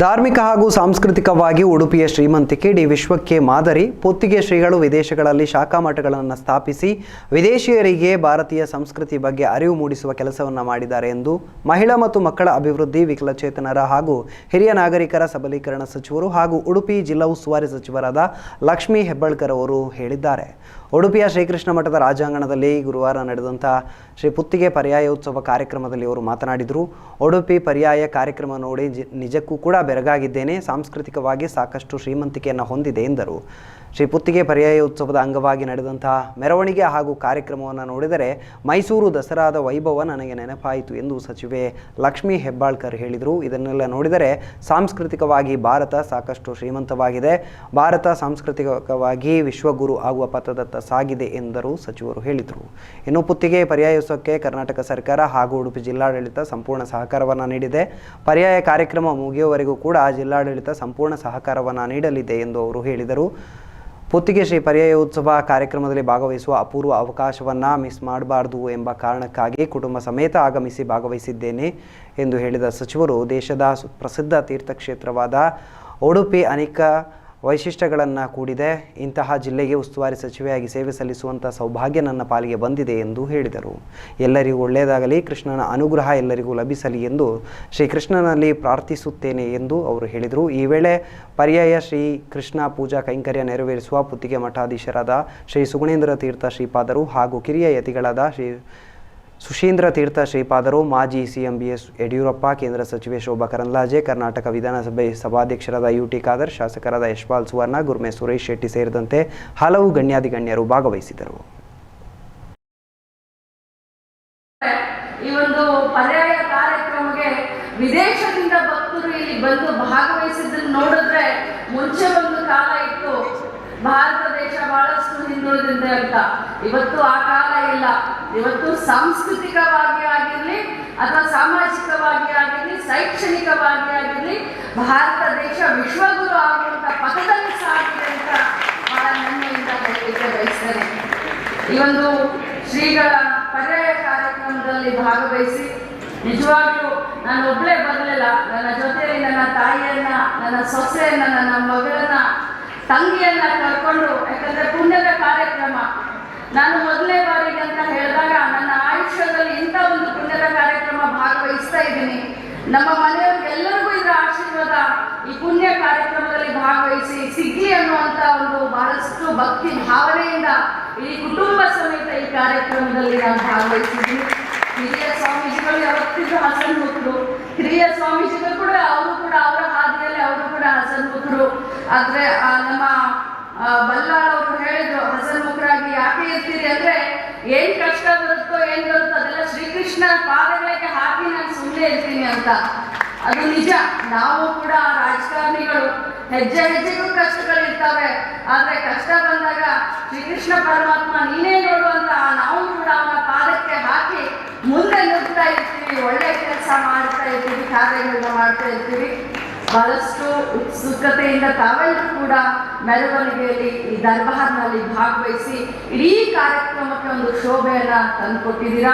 ಧಾರ್ಮಿಕ ಹಾಗೂ ಸಾಂಸ್ಕೃತಿಕವಾಗಿ ಉಡುಪಿಯ ಶ್ರೀಮಂತಿಕೆ ಇಡೀ ವಿಶ್ವಕ್ಕೆ ಮಾದರಿ. ಪೊತ್ತಿಗೆ ಶ್ರೀಗಳು ವಿದೇಶಗಳಲ್ಲಿ ಶಾಖಾ ಮಠಗಳನ್ನು ಸ್ಥಾಪಿಸಿ, ವಿದೇಶಿಯರಿಗೆ ಭಾರತೀಯ ಸಂಸ್ಕೃತಿ ಬಗ್ಗೆ ಅರಿವು ಮೂಡಿಸುವ ಕೆಲಸವನ್ನು ಮಾಡಿದ್ದಾರೆ ಎಂದು ಮಹಿಳಾ ಮತ್ತು ಮಕ್ಕಳ ಅಭಿವೃದ್ಧಿ, ವಿಕಲಚೇತನರ ಹಾಗೂ ಹಿರಿಯ ನಾಗರಿಕರ ಸಬಲೀಕರಣ ಸಚಿವರು ಹಾಗೂ ಉಡುಪಿ ಜಿಲ್ಲಾ ಉಸ್ತುವಾರಿ ಸಚಿವರಾದ ಲಕ್ಷ್ಮೀ ಹೆಬ್ಬಾಳ್ಕರ್ ಅವರು ಹೇಳಿದ್ದಾರೆ. ಉಡುಪಿಯ ಶ್ರೀಕೃಷ್ಣ ಮಠದ ರಾಜಾಂಗಣದಲ್ಲಿ ಗುರುವಾರ ನಡೆದಂಥ ಶ್ರೀ ಪುತ್ತಿಗೆ ಪರ್ಯಾಯ ಉತ್ಸವ ಕಾರ್ಯಕ್ರಮದಲ್ಲಿ ಅವರು ಮಾತನಾಡಿದರು. ಉಡುಪಿ ಪರ್ಯಾಯ ಕಾರ್ಯಕ್ರಮ ನೋಡಿ ನಿಜಕ್ಕೂ ಕೂಡ ಬೆರಗಾಗಿದ್ದೇನೆ. ಸಾಂಸ್ಕೃತಿಕವಾಗಿ ಸಾಕಷ್ಟು ಶ್ರೀಮಂತಿಕೆಯನ್ನು ಹೊಂದಿದೆ ಎಂದರು. ಶ್ರೀ ಪುತ್ತಿಗೆ ಪರ್ಯಾಯ ಉತ್ಸವದ ಅಂಗವಾಗಿ ನಡೆದಂತಹ ಮೆರವಣಿಗೆ ಹಾಗೂ ಕಾರ್ಯಕ್ರಮವನ್ನು ನೋಡಿದರೆ ಮೈಸೂರು ದಸರಾದ ವೈಭವ ನನಗೆ ನೆನಪಾಯಿತು ಎಂದು ಸಚಿವೆ ಲಕ್ಷ್ಮೀ ಹೆಬ್ಬಾಳ್ಕರ್ ಹೇಳಿದರು. ಇದನ್ನೆಲ್ಲ ನೋಡಿದರೆ ಸಾಂಸ್ಕೃತಿಕವಾಗಿ ಭಾರತ ಸಾಕಷ್ಟು ಶ್ರೀಮಂತವಾಗಿದೆ. ಭಾರತ ಸಾಂಸ್ಕೃತಿಕವಾಗಿ ವಿಶ್ವಗುರು ಆಗುವ ಪಥದತ್ತ ಸಾಗಿದೆ ಎಂದರು ಸಚಿವರು ಹೇಳಿದರು. ಇನ್ನು ಪುತ್ತಿಗೆ ಪರ್ಯಾಯ ಉತ್ಸವಕ್ಕೆ ಕರ್ನಾಟಕ ಸರ್ಕಾರ ಹಾಗೂ ಉಡುಪಿ ಜಿಲ್ಲಾಡಳಿತ ಸಂಪೂರ್ಣ ಸಹಕಾರವನ್ನು ನೀಡಿದೆ. ಪರ್ಯಾಯ ಕಾರ್ಯಕ್ರಮ ಮುಗಿಯುವವರೆಗೂ ಕೂಡ ಜಿಲ್ಲಾಡಳಿತ ಸಂಪೂರ್ಣ ಸಹಕಾರವನ್ನು ನೀಡಲಿದೆ ಎಂದು ಅವರು ಹೇಳಿದರು. ಪುತ್ತಿಗೆ ಶ್ರೀ ಪರ್ಯಾಯೋತ್ಸವ ಕಾರ್ಯಕ್ರಮದಲ್ಲಿ ಭಾಗವಹಿಸುವ ಅಪೂರ್ವ ಅವಕಾಶವನ್ನು ಮಿಸ್ ಮಾಡಬಾರ್ದು ಎಂಬ ಕಾರಣಕ್ಕಾಗಿ ಕುಟುಂಬ ಸಮೇತ ಆಗಮಿಸಿ ಭಾಗವಹಿಸಿದ್ದೇನೆ ಎಂದು ಹೇಳಿದ ಸಚಿವರು ದೇಶದ ಪ್ರಸಿದ್ಧ ತೀರ್ಥಕ್ಷೇತ್ರವಾದ ಉಡುಪಿ ಅನೇಕ ವೈಶಿಷ್ಟ್ಯಗಳನ್ನು ಕೂಡಿದೆ. ಇಂತಹ ಜಿಲ್ಲೆಗೆ ಉಸ್ತುವಾರಿ ಸಚಿವೆಯಾಗಿ ಸೇವೆ ಸಲ್ಲಿಸುವಂಥ ಸೌಭಾಗ್ಯ ನನ್ನ ಪಾಲಿಗೆ ಬಂದಿದೆ ಎಂದು ಹೇಳಿದರು. ಎಲ್ಲರಿಗೂ ಒಳ್ಳೆಯದಾಗಲಿ, ಕೃಷ್ಣನ ಅನುಗ್ರಹ ಎಲ್ಲರಿಗೂ ಲಭಿಸಲಿ ಎಂದು ಶ್ರೀಕೃಷ್ಣನಲ್ಲಿ ಪ್ರಾರ್ಥಿಸುತ್ತೇನೆ ಎಂದು ಅವರು ಹೇಳಿದರು. ಈ ವೇಳೆ ಪರ್ಯಾಯ ಶ್ರೀ ಕೃಷ್ಣ ಪೂಜಾ ಕೈಂಕರ್ಯ ನೆರವೇರಿಸುವ ಪುತ್ತಿಗೆ ಮಠಾಧೀಶರಾದ ಶ್ರೀ ಸುಗುಣೇಂದ್ರ ತೀರ್ಥ ಶ್ರೀಪಾದರು ಹಾಗೂ ಕಿರಿಯ ಯತಿಗಳಾದ ಶ್ರೀ ಸುಶೀಂದ್ರ ತೀರ್ಥ ಶ್ರೀಪಾದರು, ಮಾಜಿ ಸಿಎಂ ಬಿ ಎಸ್ ಯಡಿಯೂರಪ್ಪ, ಕೇಂದ್ರ ಸಚಿವೆ ಶೋಭಾ ಕರಂದ್ಲಾಜೆ, ಕರ್ನಾಟಕ ವಿಧಾನಸಭೆ ಸಭಾಧ್ಯಕ್ಷರಾದ ಯು ಟಿ ಖಾದರ್, ಶಾಸಕರಾದ ಯಶ್ಪಾಲ್ ಸುವರ್ಣ, ಗುರ್ಮೆ ಸುರೇಶ್ ಶೆಟ್ಟಿ ಸೇರಿದಂತೆ ಹಲವು ಗಣ್ಯಾಧಿಗಣ್ಯರು ಭಾಗವಹಿಸಿದರು ಈ ಒಂದು ಪರ್ಯಾಯ ಕಾರ್ಯಕ್ರಮಕ್ಕೆ ವಿದೇಶದಿಂದ ಭಕ್ತರು ಇಲ್ಲಿ ಬಂದು ಭಾಗವಹಿಸಿದ್ದನ್ನು ನೋಡಿದ್ರೆ ಮುಂಚೆ ಒಂದು ಕಾಲ ಇತ್ತು. ಭಾರತ ದೇಶ ಬಹಳಷ್ಟು ಹಿಂದುಳಿದಿದೆ ಅಂತ. ಇವತ್ತು ಆ ಕಾಲ ಇಲ್ಲ. ಇವತ್ತು ಸಾಂಸ್ಕೃತಿಕವಾಗಿ ಆಗಿರಲಿ ಅಥವಾ ಸಾಮಾಜಿಕವಾಗಿ ಆಗಿರಲಿ, ಶೈಕ್ಷಣಿಕವಾಗಿ ಆಗಿರಲಿ, ಭಾರತ ದೇಶ ವಿಶ್ವಗುರು ಆಗುವಂತ ಪಥದಲ್ಲಿ ಸಾಗಿದೆ ಅಂತ ಬಹಳ ನನ್ನೆಯಿಂದ ಹೇಳಲಿಕ್ಕೆ ಬಯಸ್ತೇನೆ. ಈ ಒಂದು ಶ್ರೀಗಳ ಪರ್ಯಾಯ ಕಾರ್ಯಕ್ರಮದಲ್ಲಿ ಭಾಗವಹಿಸಿ ನಿಜವಾಗ್ಲೂ ನಾನು ಒಬ್ಬಳೇ ಬರಲಿಲ್ಲ. ನನ್ನ ಜೊತೆಯಲ್ಲಿ ನನ್ನ ತಾಯಿಯನ್ನ, ನನ್ನ ಸೊಸೆಯನ್ನ, ನನ್ನ ಮಗಳನ್ನ, ತಂಗಿಯನ್ನ ಕರ್ಕೊಂಡು, ಯಾಕಂದ್ರೆ ಪುಣ್ಯದ ಕಾರ್ಯಕ್ರಮ. ನಾನು ಮೊದಲನೇ ಬಾರಿಗೆ ಅಂತ ಹೇಳಿದಾಗ ನನ್ನ ಆಯುಷ್ಯದಲ್ಲಿ ಇಂಥ ಒಂದು ಪುಣ್ಯದ ಕಾರ್ಯಕ್ರಮ ಭಾಗವಹಿಸ್ತಾ ಇದ್ದೀನಿ ನಮ್ಮ ಮನೆಯವ್ರಿಗೆಲ್ಲರಿಗೂ ಇದರ ಆಶೀರ್ವಾದ ಈ ಪುಣ್ಯ ಕಾರ್ಯಕ್ರಮದಲ್ಲಿ ಭಾಗವಹಿಸಿ ಸಿಗ್ಲಿ ಅನ್ನುವಂತ ಒಂದು ಬಹಳಷ್ಟು ಭಕ್ತಿ ಭಾವನೆಯಿಂದ ಈ ಕುಟುಂಬ ಸಮೇತ ಈ ಕಾರ್ಯಕ್ರಮದಲ್ಲಿ ನಾನು ಭಾಗವಹಿಸಿದ್ದೀನಿ. ಹಿರಿಯ ಸ್ವಾಮೀಜಿಗಳು ಯಾವತ್ತಿಗೂ ಹಸನ್ಮುಖರು ಹಿರಿಯ ಸ್ವಾಮೀಜಿಗಳು ಕೂಡ ಅವರು ಕೂಡ ಅವರ ಹಾದಿಯಲ್ಲಿ ಅವರು ಕೂಡ ಹಸನ್ಮುಖರು ಆದ್ರೆ ನಮ್ಮ ಆ, ಇರ್ತೀನಿ ಅಂತ. ಅದು ನಿಜ. ನಾವು ಕೂಡ ರಾಜಕಾರಣಿಗಳು ಹೆಜ್ಜೆ ಹೆಜ್ಜೆಗೂ ಕಷ್ಟಗಳಿರ್ತವೆ. ಆದ್ರೆ ಕಷ್ಟ ಬಂದಾಗ ಶ್ರೀಕೃಷ್ಣ ಪರಮಾತ್ಮ ನೀನೇ ನೋಡು ಅಂತ ನಾವು ಕೂಡ ಅವನ ಪಾದಕ್ಕೆ ಹಾಕಿ ಮುಂದೆ ನುಗ್ತಾ ಇರ್ತೀವಿ, ಒಳ್ಳೆ ಕೆಲಸ ಮಾಡ್ತಾ ಇರ್ತೀವಿ ಕಾರ್ಯಗಳನ್ನ ಮಾಡ್ತಾ ಇರ್ತೀವಿ. ಬಹಳಷ್ಟು ಉತ್ಸುಕತೆಯಿಂದ ತಾವೆಲ್ಲರೂ ಕೂಡ ಮೆರವಣಿಗೆಯಲ್ಲಿ ಈ ದರ್ಬಾರ್ನಲ್ಲಿ ಭಾಗವಹಿಸಿ ಇಡೀ ಕಾರ್ಯಕ್ರಮಕ್ಕೆ ಒಂದು ಶೋಭೆಯನ್ನ ತಂದುಕೊಟ್ಟಿದ್ದೀರಾ?